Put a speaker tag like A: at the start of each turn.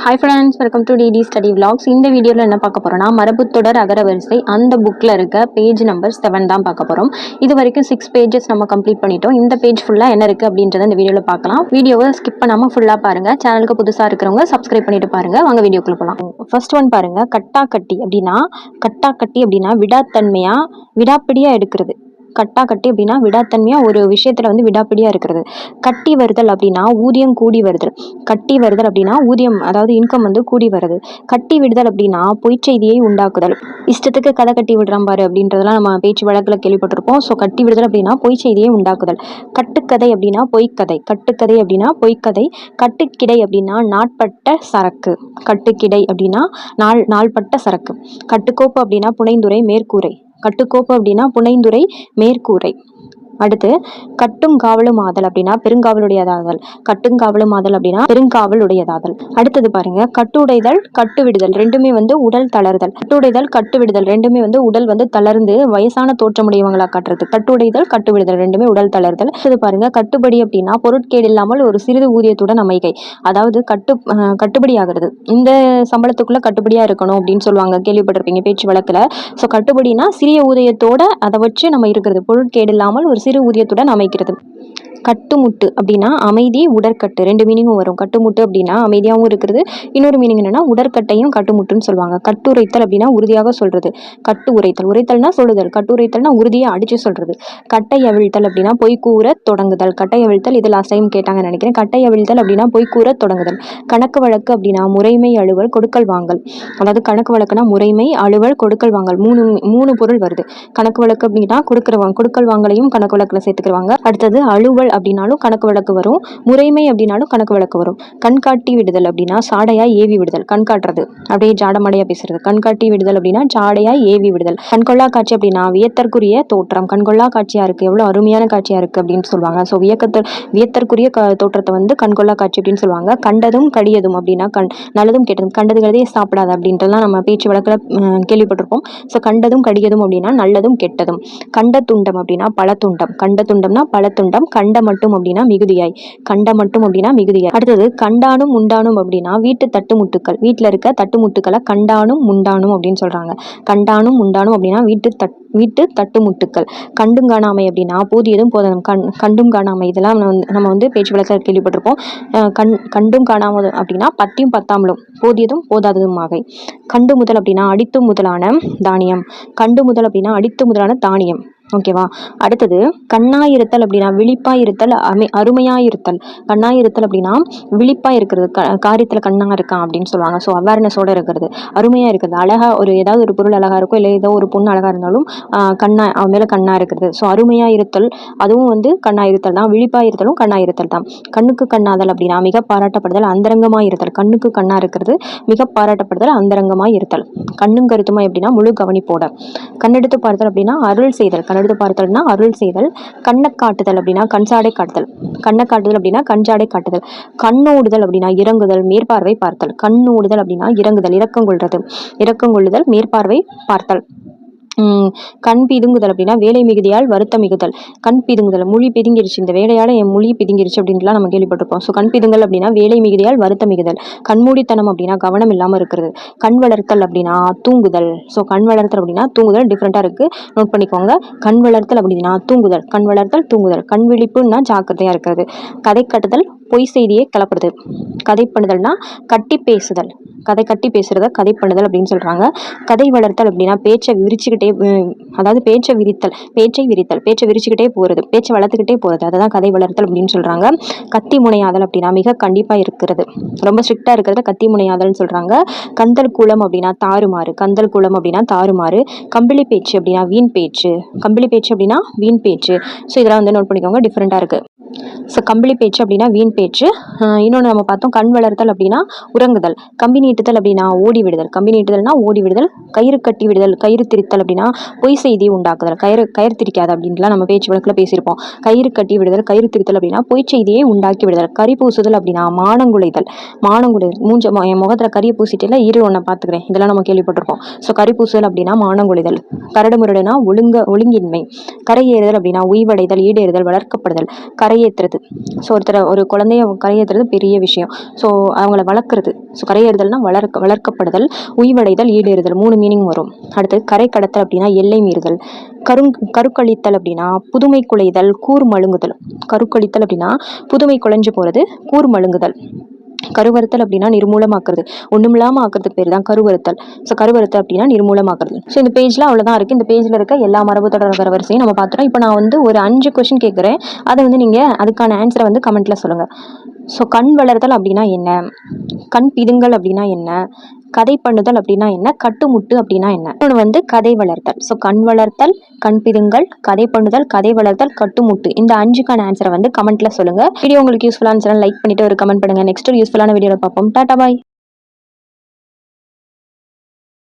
A: Hi friends welcome to DD study vlogs. இந்த வீடியோவில் என்ன பார்க்க போகிறோம்னா மரபுத்தொடர் அகரவரிசை அந்த புக்கில் இருக்க பேஜ் நம்பர் செவன் தான் பார்க்க போகிறோம் இது வரைக்கும் சிக்ஸ் பேஜஸ் நம்ம கம்ப்ளீட் பண்ணிட்டோம். இந்த பேஜ் ஃபுல்லாக என்ன இருக்குது அப்படின்றத இந்த வீடியோவில் பார்க்கலாம். வீடியோவை ஸ்கிப் பண்ணாமல் ஃபுல்லாக பாருங்கள் சேனலுக்கு புதுசாக இருக்கிறவங்க சப்ஸ்கிரைப் பண்ணிட்டு பாருங்கள் வாங்க வீடியோக்குள்ள போகலாம் ஃபர்ஸ்ட் ஒன் பாருங்கள் கட்டா கட்டி அப்படின்னா கட்டா கட்டி அப்படின்னா விடாத்தன்மையாக விடாப்பிடியாக எடுக்கிறது. கட்டா கட்டி அப்படின்னா விடாத்தன்மையாக ஒரு விஷயத்தில் வந்து விடாப்பிடியாக இருக்கிறது. கட்டி வருதல் அப்படின்னா ஊதியம் கூடி வருதல். கட்டி வருதல் அப்படின்னா ஊதியம் அதாவது இன்கம் வந்து கூடி வருது. கட்டி விடுதல் அப்படின்னா பொய்ச்செய்தியை உண்டாக்குதல். இஷ்டத்துக்கு கதை கட்டி விடுறான் பாரு அப்படின்றதெல்லாம் நம்ம பேச்சு வழக்கில் கேள்விப்பட்டிருப்போம். ஸோ கட்டி விடுதல் அப்படின்னா பொய்ச் செய்தியை உண்டாக்குதல். கட்டுக்கதை அப்படின்னா பொய்க்கதை. கட்டுக்கதை அப்படின்னா பொய்க்கதை. கட்டுக்கிடை அப்படின்னா நாட்பட்ட சரக்கு. கட்டுக்கிடை அப்படின்னா நாள் நாள்பட்ட சரக்கு. கட்டுக்கோப்பு அப்படின்னா புனைந்துரை மேற்கூரை. கட்டுக்கோப்பு அப்படின்னா புனைந்துரை மேற்கூரை. அடுத்து கட்டும் காவலும் ஆதல் அப்படின்னா பெருங்காவலுடையதாதல். கட்டுங்காவலும் ஆதல் அப்படின்னா பெருங்காவலுடையதாதல். அடுத்தது பாருங்க கட்டுடைதல் கட்டுவிடுதல் ரெண்டுமே வந்து உடல் தளர்தல். கட்டுடைதல் கட்டுவிடுதல் ரெண்டுமே வந்து உடல் வந்து தளர்ந்து வயசான தோற்றமுடையவங்களா காட்டுறது. கட்டுடைதல் கட்டுவிடுதல் ரெண்டுமே உடல் தளர்தல். அடுத்தது பாருங்க கட்டுப்படி அப்படின்னா பொருட்கேடு இல்லாமல் ஒரு சிறிது ஊதியத்துடன் அமைகை. அதாவது கட்டு கட்டுப்படி ஆகிறது. இந்த சம்பளத்துக்குள்ள கட்டுப்படியா இருக்கணும் அப்படின்னு சொல்லுவாங்க கேள்விப்பட்டிருப்பீங்க பேச்சு வழக்குல. ஸோ கட்டுப்படினா சிறிய ஊதியத்தோட அதை வச்சு நம்ம இருக்கிறது. பொருட்கேடு இல்லாமல் ஒரு சிறு ஊதியத்துடன் அமைக்கிறது. கட்டுமுட்டு அப்படின்னா அமைதி உடற்கட்டு. ரெண்டு மீனிங்கும் வரும். கட்டுமுட்டு அப்படின்னா அமைதியாகவும் இருக்கிறது இன்னொரு மீனிங் என்னன்னா உடற்கட்டையும் கட்டுமுட்டுன்னு சொல்லுவாங்க. கட்டுரைத்தல் அப்படின்னா உறுதியாக சொல்றது. கட்டு உரைத்தல் உரைத்தல்னா சொல்லுதல். கட்டுரைத்தல்னா உறுதியை அடிச்சு சொல்றது. கட்டை அவிழ்த்தல் அப்படின்னா பொய் கூற தொடங்குதல். கட்டை அவிழ்த்தல் இது லாஸ்ட் டைம் கேட்டாங்கன்னு நினைக்கிறேன். கட்டை அவிழ்த்தல் அப்படின்னா பொய் கூற தொடங்குதல். கணக்கு வழக்கு அப்படின்னா முறைமை அலுவல் கொடுக்கல் வாங்கல். அதாவது கணக்கு வழக்குனா முறைமை அலுவல் கொடுக்கல் வாங்கல். மூணு மூணு பொருள் வருது. கணக்கு வழக்கு அப்படின்னா கொடுக்குறவங்க கொடுக்கல் வாங்கலையும் கணக்கு வழக்கில் சேர்த்துக்கிடுவாங்க அடுத்தது அலுவல் அப்படின்னாலும் கணக்கு வழக்கு வரும். முறைமை அப்படின்னாலும் கணக்கு வழக்கு வரும். கண்காட்டி விடுதல் அப்படின்னா சாடையா ஏவி விடுதல் கண்காட்டுறது அப்படியே ஜாடமடையா பேசுறது. கண்காட்டி விடுதல் அப்படின்னா ஜாடையா ஏவி விடுதல். கண்கொள்ளா காட்சி அப்படின்னா வியத்தற்குரிய தோற்றம். கண்கொள்ளா காட்சியா இருக்கு எவ்வளவு அருமையான காட்சியா இருக்கு அப்படின்னு சொல்லுவாங்க. ஸோ வியக்கத்த வியத்தற்குரிய க தோற்றத்தை வந்து கண்கொள்ளா காட்சி அப்படின்னு சொல்லுவாங்க. கண்டதும் கடியதும் அப்படின்னா கண் நல்லதும் கெட்டதும் கண்டது கழுதையே சாப்பிடாது அப்படின்றலாம் நம்ம பேச்சு வழக்கில் கேள்விப்பட்டிருப்போம். ஸோ கண்டதும் கடியதும் அப்படின்னா நல்லதும் கெட்டதும். கண்ட துண்டம் அப்படின்னா பழத்துண்டம் கண்ட துண்டம்னா பழத்துண்டம் கண்ட மட்டும் அப்படின்னா மிகுதியாய். கண்ட மட்டும் அப்படின்னா மிகுதியாய். அடுத்தது கண்டானும் உண்டானும் அப்படின்னா வீட்டு தட்டுமுட்டுக்கள். வீட்டில் இருக்க தட்டுமுட்டுக்களை கண்டானும் முண்டானும் அப்படின்னு சொல்றாங்க. கண்டானும் உண்டானும் அப்படின்னா வீட்டு தட் வீட்டு தட்டுமுட்டுக்கள். கண்டும் காணாமை அப்படின்னா போதியதும் போதனும். கண் கண்டும் காணாமை. இதெல்லாம் நம்ம வந்து நம்ம வந்து பேச்சு வழக்கில் கேள்விப்பட்டிருப்போம். கண் கண்டும் காணாமல் அப்படின்னா பத்தியும் பத்தாமலும் போதியதும் போதாததும் ஆகை கண்டு முதல் அப்படின்னா அடித்து முதலான தானியம். கண்டு முதல் அப்படின்னா அடித்து முதலான தானியம். ஓகேவா? அடுத்தது கண்ணாயிருத்தல் அப்படின்னா விழிப்பா இருத்தல் அமை அருமையாக இருத்தல் கண்ணாயிருத்தல் அப்படின்னா விழிப்பா இருக்கிறது க காரியத்தில் கண்ணாக இருக்கான் அப்படின்னு சொல்லுவாங்க. ஸோ அவேர்னஸோட இருக்கிறது. அருமையாக இருக்கிறது அழகா ஒரு ஏதாவது ஒரு பொருள் அழகா இருக்கும் இல்லை ஏதோ ஒரு பொண்ணு அழகா இருந்தாலும் கண்ணா அவன் மேலே கண்ணாக இருக்கிறது. ஸோ அருமையாக இருத்தல் அதுவும் வந்து கண்ணா இருத்தல் தான். விழிப்பா இருத்தலும் கண்ணா இருத்தல் தான். கண்ணுக்கு கண்ணாதல் அப்படின்னா மிக பாராட்டப்படுதல் அந்தரங்கமாக இருத்தல் கண்ணுக்கு கண்ணாக இருக்கிறது மிக பாராட்டப்படுதல் அந்தரங்கமாக இருத்தல் கண்ணும் கருத்துமா எப்படின்னா முழு கவனிப்போட. கண்ணெடுத்து பார்த்தல் அப்படின்னா அருள் செய்தல். பழுது பார்த்தல்னா அருள் செய்தல் கண்ணை காட்டுதல் அப்படின்னா கண்சாடை காட்டுதல். கண்ணை காட்டுதல் அப்படின்னா கண்சாடை காட்டுதல். கண்ணோடுதல் அப்படின்னா இறங்குதல் மேற்பார்வை பார்த்தல். கண்ணோடுதல் அப்படின்னா இறங்குதல் இறக்கம் கொள்றது. இறக்கம் கொள்ளுதல் மேற்பார்வை பார்த்தல். கண் பிதுங்குதல் அப்படின்னா வேலை மிகுதியால் வருத்த மிகுதல். கண் பிதுங்குதல் மொழி பிதுங்கிருச்சு. இந்த வேலையால் என் மொழி பிதுங்கிருச்சு அப்படின்லாம் நம்ம கேள்விப்பட்டிருப்போம். ஸோ கண் பிதுங்கல் அப்படின்னா வேலை மிகுதியால் வருத்த மிகுதல். கண்மூடித்தனம் அப்படின்னா கவனம் இல்லாமல் இருக்கிறது. கண் வளர்த்தல் அப்படின்னா தூங்குதல். ஸோ கண் வளர்த்தல் அப்படின்னா தூங்குதல் டிஃப்ரெண்ட்டாக இருக்குது நோட் பண்ணிக்கோங்க. கண் வளர்த்தல் அப்படின்னா தூங்குதல். கண் வளர்த்தல் தூங்குதல். கண் விழிப்புன்னா ஜாக்கிரதையாக இருக்கிறது. கதை கட்டுதல் பொய் செய்தியை கிளப்புறது கதை பண்ணுதல்னா கட்டி பேசுதல். கதை கட்டி பேசுறத கதை பண்ணுதல் அப்படின்னு சொல்றாங்க. கதை வளர்த்தல் அப்படின்னா பேச்சை விரிச்சுக்கிட்டே அதாவது பேச்சை விரித்தல் பேச்சை விரித்தல் பேச்சை விரிச்சுக்கிட்டே போகிறது பேச்சை வளர்த்துக்கிட்டே போறது அதுதான் கதை வளர்த்தல் அப்படின்னு சொல்றாங்க. கத்தி முனையாதல் அப்படின்னா மிக கண்டிப்பாக இருக்கிறது. ரொம்ப ஸ்ட்ரிக்டாக இருக்கிறத கத்தி முனையாதல்னு சொல்றாங்க. கந்தல் குளம் அப்படின்னா தாறுமாறு கந்தல் குளம் அப்படின்னா தாறுமாறு கம்பிளி பேச்சு அப்படின்னா வீண் பேச்சு கம்பிளி பேச்சு அப்படின்னா வீண் பேச்சு. ஸோ இதெல்லாம் வந்து நோட் பண்ணிக்கோங்க டிஃப்ரெண்ட்டாக இருக்குது ஸோ கம்பளி பேச்சு அப்படின்னா வீண் பேச்சு. இன்னொன்று நம்ம பார்த்தோம் கண் வளர்த்தல் அப்படின்னா உறங்குதல். கம்பி நீட்டுதல் அப்படின்னா ஓடி விடுதல். கம்பி நீட்டுதல்னா ஓடி விடுதல். கயிறு கட்டி விடுதல் கயிறு திரித்தல் அப்படின்னா பொய் செய்தி உண்டாக்குதல். கயிறு கயிறு திரிக்காது அப்படின்லாம் நம்ம பேச்சு வழக்கில் பேசியிருப்போம். கயிறு கட்டி விடுதல் கயிறு திரித்தல் அப்படின்னா பொய் செய்தியை உண்டாக்கி விடுதல். கறி பூசுதல் அப்படின்னா மானங்குலைதல். மானங்குலைதல் மூஞ்ச மு- என் முகத்தில் கறியை பூசிட்டு இரு ஒன்றை பார்த்துக்கிறேன். இதெல்லாம் நம்ம கேள்விப்பட்டிருப்போம். ஸோ கறி பூசுதல் அப்படின்னா மானங்குலைதல். கரடு முரடுனா ஒழுங்க ஒழுங்கின்மை. கரையேறுதல் அப்படின்னா உய்வடைதல் ஈடேறுதல் வளர்க்கப்படுதல். கரை கரையேற்றுறது ஸோ ஒருத்தர் ஒரு குழந்தைய கரையேற்றுறது பெரிய விஷயம். ஸோ அவங்கள வளர்க்குறது. ஸோ கரையேறுதல்னா வளர்க்க வளர்க்கப்படுதல் உய்வடைதல் ஈடேறுதல் மூணு மீனிங் வரும். அடுத்து கரை கடத்தல் அப்படின்னா எல்லை மீறுதல். கருங் கருக்கழித்தல் அப்படின்னா புதுமை குலைதல் கூர் மழுங்குதல். கருக்கழித்தல் அப்படின்னா புதுமை குலைஞ்சு போகிறது கூர் மழுங்குதல். கருவறுத்தல் அப்படின்னா நிர்மூலமாக்குறது. ஒண்ணுமில்லாம ஆக்குறதுக்கு பேர் தான் கருவறுத்தல். ஸோ கருவறுத்தல் அப்படின்னா நிர்மூலமாக்குறது. ஸோ இந்த பேஜ்ல அவ்வளோதான் இருக்குது இந்த பேஜில் இருக்க எல்லா மரபு தொடர் வரிசையும் நம்ம பார்த்துட்டோம். இப்போ நான் வந்து ஒரு அஞ்சு கொஷின் கேட்குறேன். அதை வந்து நீங்கள் அதுக்கான ஆன்சரை வந்து கமெண்ட்டில் சொல்லுங்கள் ஸோ கண் வளர்தல் அப்படின்னா என்ன? கண் பிதுங்கல் அப்படின்னா என்ன? கதை பண்ணுதல் அப்படின்னா என்ன? கட்டுமுட்டு அப்படின்னா என்ன? இன்னொன்று வந்து கதை வளர்த்தல் ஸோ கண் வளர்த்தல் கண் பிதுங்கல் கதை பண்ணுதல் கதை வளர்த்தல் கட்டுமுட்டு. இந்த அஞ்சுக்கான ஆன்சரை வந்து கமெண்ட்ல சொல்லுங்க. வீடியோ உங்களுக்கு யூஸ்ஃபுல்லாக இருந்துச்சுன்னா லைக் பண்ணிட்டு ஒரு கமெண்ட் பண்ணுங்க. நெக்ஸ்ட் ஒரு யூஸ்ஃபுல்லான வீடியோவில் பார்ப்போம். டாடா பாய்